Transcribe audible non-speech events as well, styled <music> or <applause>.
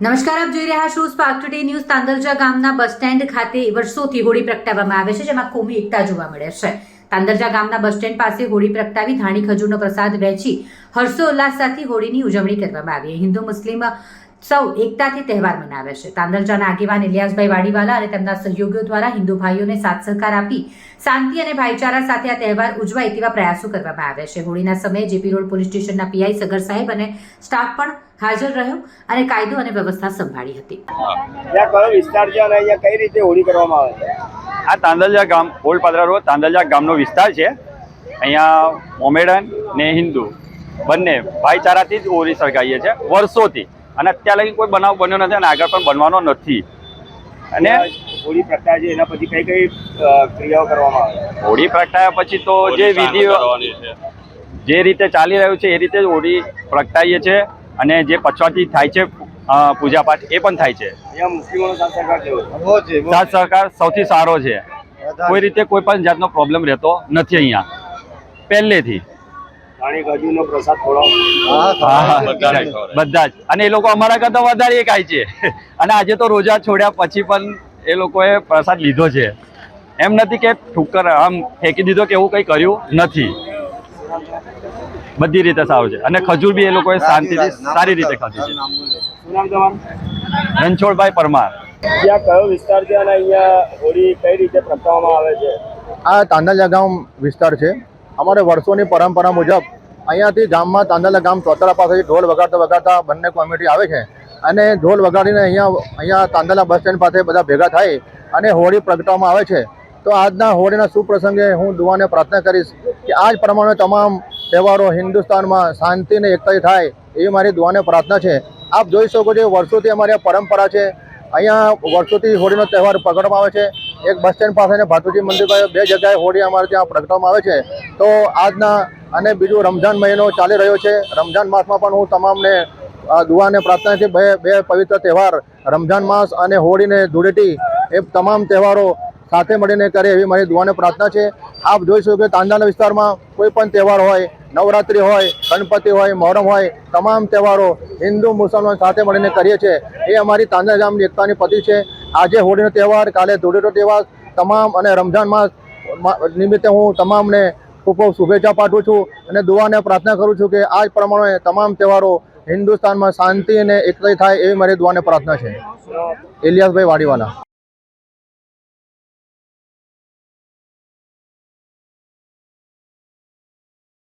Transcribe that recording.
નમસ્કાર, આપ જોઈ રહ્યા છો સ્પાર્ક ટુડે ન્યૂઝ તાંદલજા ગામના બસ સ્ટેન્ડ ખાતે વર્ષોથી હોળી પ્રગટાવવામાં આવે છે, જેમાં કોમી એકતા જોવા મળે છે. તાંદરજા ગામના બસ સ્ટેન્ડ પાસે હોળી પ્રગટાવી ધાણી ખજૂરનો પ્રસાદ વહેંચી હર્ષોલ્લાસ સાથે હોળીની ઉજવણી કરવામાં આવી. હિન્દુ, મુસ્લિમ સૌ એકતાથી તહેવાર મનાવે છે. તાંદરજાના આગેવાન ઇલિયાસભાઈ વાડીવાલા અને તેમના સહયોગીઓ દ્વારા હિન્દુ ભાઈઓને સાથ સહકાર આપી શાંતિ અને ભાઈચારા સાથે આ તહેવાર ઉજવાય તેવા પ્રયાસો કરવામાં આવે છે. હોળીના સમયે જેપી રોડ પોલીસ સ્ટેશનના પીઆઈ સગર સાહેબ અને સ્ટાફ પણ હાજર રહ્યો અને કાયદો અને વ્યવસ્થા સંભાળી હતી. કયો વિસ્તાર છે અને અહીંયા કઈ રીતે હોળી કરવામાં આવે છે? આ તાંદલજા ગામ ઓલ્ડ પાદરા રોડ તાંદલજા ગામનો વિસ્તાર છે. અહીંયા મોમેડન ને હિન્દુ બંને ભાઈચારાથી જ હોળી સળગાવીએ છીએ વર્ષોથી. અને અત્યાર લગી કોઈ બનાવ બન્યો નથી અને આગળ પણ બનવાનો નથી. અને હોળી પ્રગટાય છે એના પછી કઈ કઈ ક્રિયાઓ કરવામાં આવે? હોળી પ્રગટાયા પછી તો જે વિધિઓ જે રીતે ચાલી રહ્યું છે એ રીતે જ હોળી પ્રગટાઈએ છીએ અને જે પછવાથી થાય છે પૂજાપાઠ એ પણ થાય છે. અહીંયા મુસ્લિમોનો સાથ સહકાર કેવો છે? સાથ સહકાર સૌથી સારો છે. કોઈ રીતે કોઈ પણ જાતનો પ્રોબ્લેમ રહેતો નથી અહીંયા. પહેલેથી. બધા જ અને એ લોકો અમારા કરતા વધારે એ ખાય છે. <laughs> અને આજે તો રોજા છોડ્યા પછી પણ એ લોકોએ પ્રસાદ લીધો છે. એમ નથી કે ઠુક્કર આમ ફેંકી દીધો કે એવું કંઈ કર્યું નથી. બધી રીતે સારું છે. અને ખજૂર બી એ લોકોએ શાંતિથી સારી રીતે ખાધી છે. રણછોડભાઈ પરમાર. ત્યાં કયો વિસ્તાર છે અને અહીંયા હોળી કઈ રીતે પ્રગટાવવામાં આવે છે? આ તાંદલજા ગામ વિસ્તાર છે. અમારે વર્ષોની પરંપરા મુજબ અહીંયાથી ગામમાં તાંદલા ગામ ચોતરા પાસેથી ઢોલ વગાડતા વગાડતા બંને કોમિટી આવે છે. અને ઢોલ વગાડીને અહીંયા અહીંયા તાંદલા બસ સ્ટેન્ડ પાસે બધા ભેગા થાય અને હોળી પ્રગટાવવામાં આવે છે. તો આજના હોળીના સુપ્રસંગે હું દુઆને પ્રાર્થના કરીશ કે આ જ પ્રમાણે તમામ તહેવારો હિન્દુસ્તાનમાં શાંતિ અને એકતા થાય એવી મારી દુઆને પ્રાર્થના છે. આપ જોઈ શકો છો વર્ષોથી અમારી આ પરંપરા છે. અહીંયા વર્ષોથી હોળીનો તહેવાર પ્રગટવામાં આવે છે. એક બસ સ્ટેન્ડ પાસે અને ભાતુજી મંદિર પાસે બે જગ્યાએ હોળી અમારે ત્યાં પ્રગટવામાં આવે છે. તો આજના અને બીજું રમઝાન મહિનો ચાલી રહ્યો છે. રમઝાન માસમાં પણ હું તમામને દુઆને પ્રાર્થના છે, બે બે પવિત્ર તહેવાર, રમઝાન માસ અને હોળીને ધૂળેટી, એ તમામ તહેવારો સાથે મળીને કરે એવી મારી દુઆને પ્રાર્થના છે. આપ જોઈ શકો કે તાંજાના વિસ્તારમાં કોઈ પણ તહેવાર હોય, નવરાત્રિ હોય, ગણપતિ હોય, મોહરમ હોય, તમામ તહેવારો હિન્દુ મુસલમાન સાથે મળીને કરીએ છીએ. એ અમારી તાંજા ગામની એકતાની પતિ છે. આજે હોળીનો તહેવાર, કાલે ધૂળેટો તહેવાર, તમામ અને રમઝાન માસ નિમિત્તે હું તમામને ખૂબ ખૂબ શુભેચ્છા પાઠવું છું અને દુઆને પ્રાર્થના કરું છું કે આ જ પ્રમાણે તમામ તહેવારો હિન્દુસ્તાનમાં શાંતિ અને એકતા થાય એવી મારી દુઆને પ્રાર્થના છે. ઇલિયાસભાઈ વાડીવાલા.